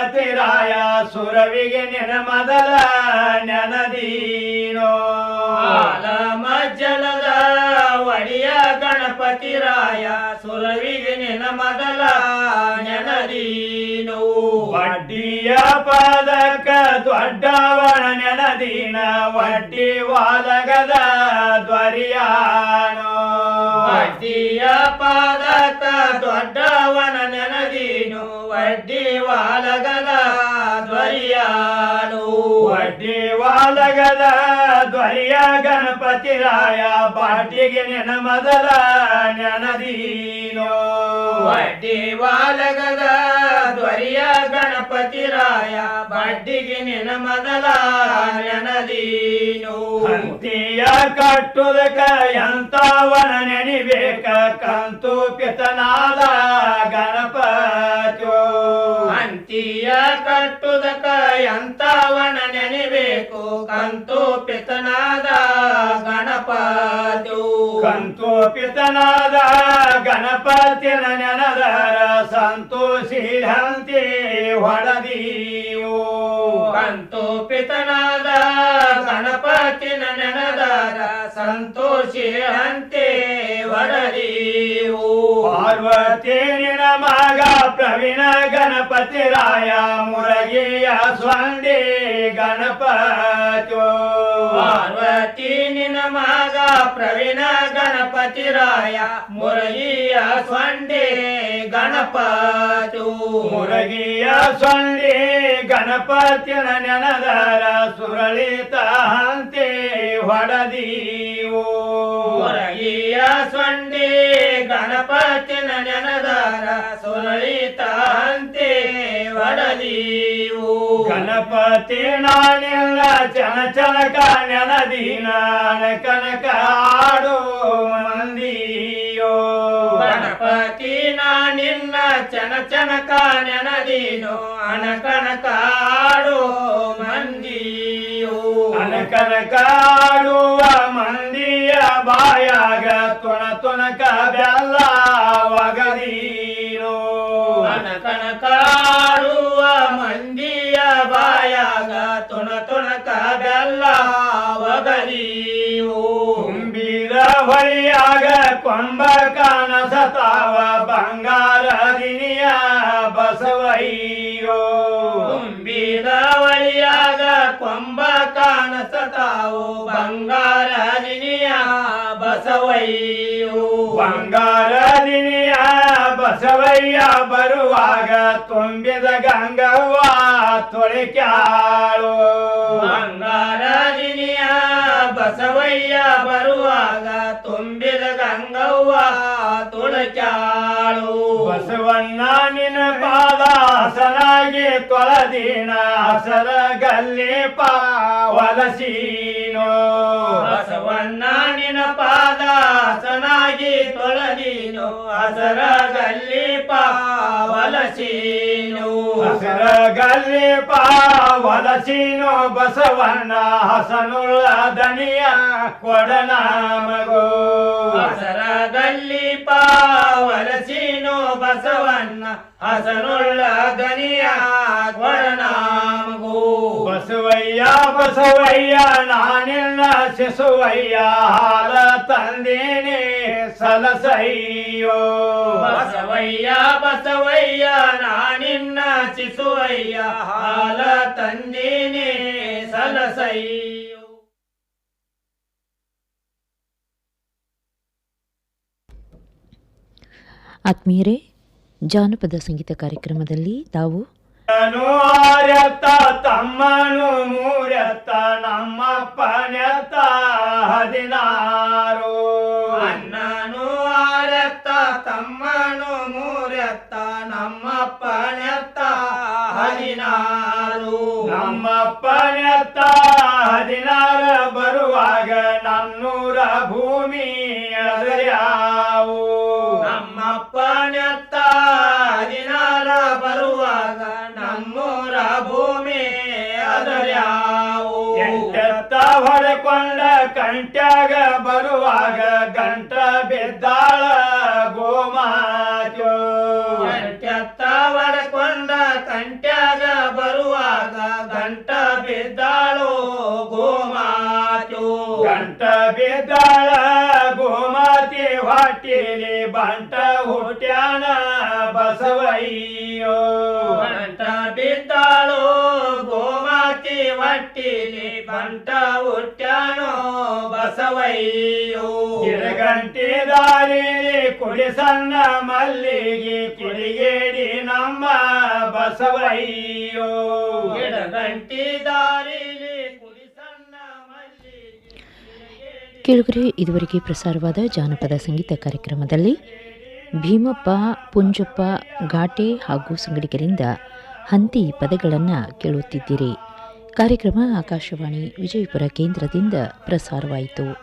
ಅತಿರಾಯ ಸುರವಿಗೆ ನೆನ ಮೊದಲ ನೆನದೀನೋ. ಆಲ ಮಜ್ಜಲದ ಒಡಿಯ ಗಣಪತಿ ರಾಯ ಸುರವಿಗೆ ನೆನ ಮೊದಲ ನೆನದೀನೋ. ವಡ್ಡಿಯ ಪದಕ ದೊಡ್ಡವಣ ನೆನದೀನ ವಡ್ಡಿ ವಾಲಗದ ದ್ವರಿಯಾನೋ. ವಡ್ಡಿಯ ಪಾದಕ ದೊಡ್ಡವನ ನೆನದೀನು. ವಡ್ಡಿ ವಾಲಗದ ಧ್ವರಿಯಾನು ವಡ್ಡಿ ವಾಲಗದ ದ್ವರಿಯ ಗಣಪತಿ ರಾಯ ಬಾಟಿಗೆ ನೆನ ಮೊದಲ ನೆನದೀನೋ. ವಡ್ಡಿ ವಾಲಗದ ಧ್ವರಿಯ ಗಣಪತಿ ರಾಯ ಬಡ್ಡಿಗೆ ನೆನ ಮೊದಲ ನೆನದೀನು. ಹಂತಿಯ ಕಟ್ಟುದಕ ಎಂತವನ ನೆನಿಬೇಕ? ಕಂತು ಪಿತನಾದ ಕಟ್ಟುದಕ ಎಂತವನ ನೆನೆಬೇಕು. ಕಂತು ಪಿತನಾದ ಗಣಪತಿ ಕಂತು ಪಿತನಾದ ಗಣಪತಿನ ನೆನದರ ಸಂತೋಷಿ ಹಂತಿ ಹೊಡದೀವು ಕಂತು ಪಿತನಾದ ಗಣಪತಿನ ನೆನದಾರ ಸಂತೋಷಿ ಹಂತಿ ಒಡದೀವು ಪಾರ್ವತಿ ನಿನ ಪ್ರವೀಣ ಗಣಪತಿ ರಾಯ ಮುರಗಿಯ ಸ್ವಂಡಿ ಗಣಪತ್ಯೋ. ಪಾರ್ವತಿ ನಿನ ಮಾಗ ಪ್ರವೀಣ ಗಣಪತಿ ರಾಯ ಮುರಗಿಯ ಸ್ವಂಡೆ ಗಣಪತು ಮುರಗಿಯ ಸ್ವಾಂಡಿ ಗಣಪತಿನ ನೆನದಾರ ಸುರಳಿತ ಹೊಡದೀವು? ಮರಗಿಯ ಸೊಂಡಿ ಗಣಪತಿನ ನೆನದಾರ ಸುರಳಿತ ಅಂತೆ ಒಡದೀವು ಗಣಪತಿ ನಾನೆಲ್ಲ ಚನ ಚನಕ ನೆನದೀನ ಕನಕ ಆಡೋ ಮಂದಿಯೋ? ಗಣಪತಿ ನಾನಿನ್ನ ಚನ ಚನಕ ನೆನದೀನು ಅಣಕಣಕಾಡು ಮಂದಿಯು ಅನಕನಕಾಡುವ ಮಂದಿಯ ಬಾಯಾಗ ತೊಣ ತೊಣಕ ಬೆಲ್ಲ ಒಗದೀನು. ಕನಕಾಡುವ ಮಂದಿಯ ಬಾಯಾಗ ತೊಣ ತೊಣಕ ಬೆಲ್ಲ ಒಗದೀವು ತುಂಬಿದ ಹೊಳಿಯಾಗ ಕೊಂಬ ಕಾಣಸತಾವ ಬಂಗಾರ ದಿನಿಯ ಬಸವಯ್ಯೋ ಬಸವಯ್ಯು. ಬಸವಯ್ಯ ಬರುವಾಗ ತುಂಬಿದ ಗಂಗವ್ವ ತೊಳಿಕ್ಯಾಳು. ಬಂಗಾರ ದಿನಿಯ ಬಸವಯ್ಯ ಬರುವಾಗ ತುಂಬಿದ ಗಂಗವ್ವ ತೊಳಕ್ಯಾಳು. ಬಸವಣ್ಣ ನಿನ್ನ ಪಾದಾಸನಾಗಿ ತೊಳೆದಿನ ಹಸರ ಗಲ್ಲಿ ಪಾವಲಸೀನೋ ಬಸವಣ್ಣ ನಿನ ಪಾದಾಸನಾಗಿ ತೊಳೆದೀನು ಹಸರ ಗಲ್ಲಿ ಪಾವಲಸೀನು ಹಸರಗಲ್ಲಿ ಪಾವಲಸೀನೋ ಬಸವಣ್ಣ ಹಸನುಳ್ಳ ದನಿಯ ಕೊಡನಾಮಗೋ ಹಸರ ಗಲ್ಲಿ ಪಾವಲಸೀನು ಬಸವಣ್ಣ ಹಸನುಳ್ಳ ಗನಿಯ ಬಸವಯ್ಯ ಬಸವಯ್ಯ ನಾನಿನ್ನ ಶಿಸುವಯ್ಯ ಹಾಲ ತಂದೇನೆ ಸಲಸಯ್ಯೋ. ಬಸವಯ್ಯ ಬಸವಯ್ಯ ನಾನಿನ್ನ ಶಿಸುವಯ್ಯ ಹಾಲ ತಂದೇನೆ ಸಲಸಯ್ಯೋ. ಆತ್ಮೀಯರೇ ಜಾನಪದ ಸಂಗೀತ ಕಾರ್ಯಕ್ರಮದಲ್ಲಿ ತಾವು ನಾನು ಆರ್ಯತ್ತ ತಮ್ಮನು ಮೂರ್ಯತ್ತ ನಮ್ಮಪ್ಪನೆತ್ತ ಹದಿನಾರು. ಅಣ್ಣನು ಆರತ್ತ ತಮ್ಮನು ಮೂರತ್ತ ನಮ್ಮಪ್ಪನೆತ್ತ ಹದಿನಾರು. ನಮ್ಮಪ್ಪನೆತ್ತ ಹದಿನಾರ ಬರುವಾಗ ನನ್ನೂರ ಭೂಮಿ ಅದರ್ಯಾವು ನಮ್ಮಪ್ಪನೆತ್ತ ಭೂಮಿ ಅದರ್ಯಾವು ಎಂಟೆತ್ತ ಹೊಡೆಕೊಂಡ ಕಂಟ್ಯಾಗ ಬರುವಾಗ ಗಂಟ ಬಿದ್ದಾಳ ಗೋಮಾತ್ಯೋ? ಎಂಟೆತ್ತ ಹೊಡೆಕೊಂಡ ಕಂಟ್ಯಾಗ ಬರುವಾಗ ಗಂಟ ಬಿದ್ದಾಳು ಗೋಮಾತ್ಯೋ? ಗಂಟ ಬಿದ್ದಾಳ ಗೋಮಾತಿ ಹೊಟ್ಟಿಲಿ ಬಂಟ ಹುಟ್ಯಾನ ಬಸವಯ್ಯೋ? ಬಂಟ ಹುಟ್ಟ್ಯಾನೋ ಬಸವಯ್ಯೋ. ಗಿಡಗಂಟಿ ದಾರಿ ಕುಡಿ ಸಣ್ಣ ಮಲ್ಲಿಗೆ ಕುಡಿಗೇಡಿ ನಮ್ಮ ಬಸವಯ್ಯೋ. ಗಿಡಗಂಟಿ ದಾರಿ ಕೇಳುಗರೆ ಇದುವರೆಗೆ ಪ್ರಸಾರವಾದ ಜಾನಪದ ಸಂಗೀತ ಕಾರ್ಯಕ್ರಮದಲ್ಲಿ ಭೀಮಪ್ಪ ಪುಂಜಪ್ಪ ಘಾಟೆ ಹಾಗೂ ಸಂಗಡಿಗರಿಂದ ಹಂತಿ ಪದಗಳನ್ನು ಕೇಳುತ್ತಿದ್ದೀರಿ. ಕಾರ್ಯಕ್ರಮ ಆಕಾಶವಾಣಿ ವಿಜಯಪುರ ಕೇಂದ್ರದಿಂದ ಪ್ರಸಾರವಾಯಿತು.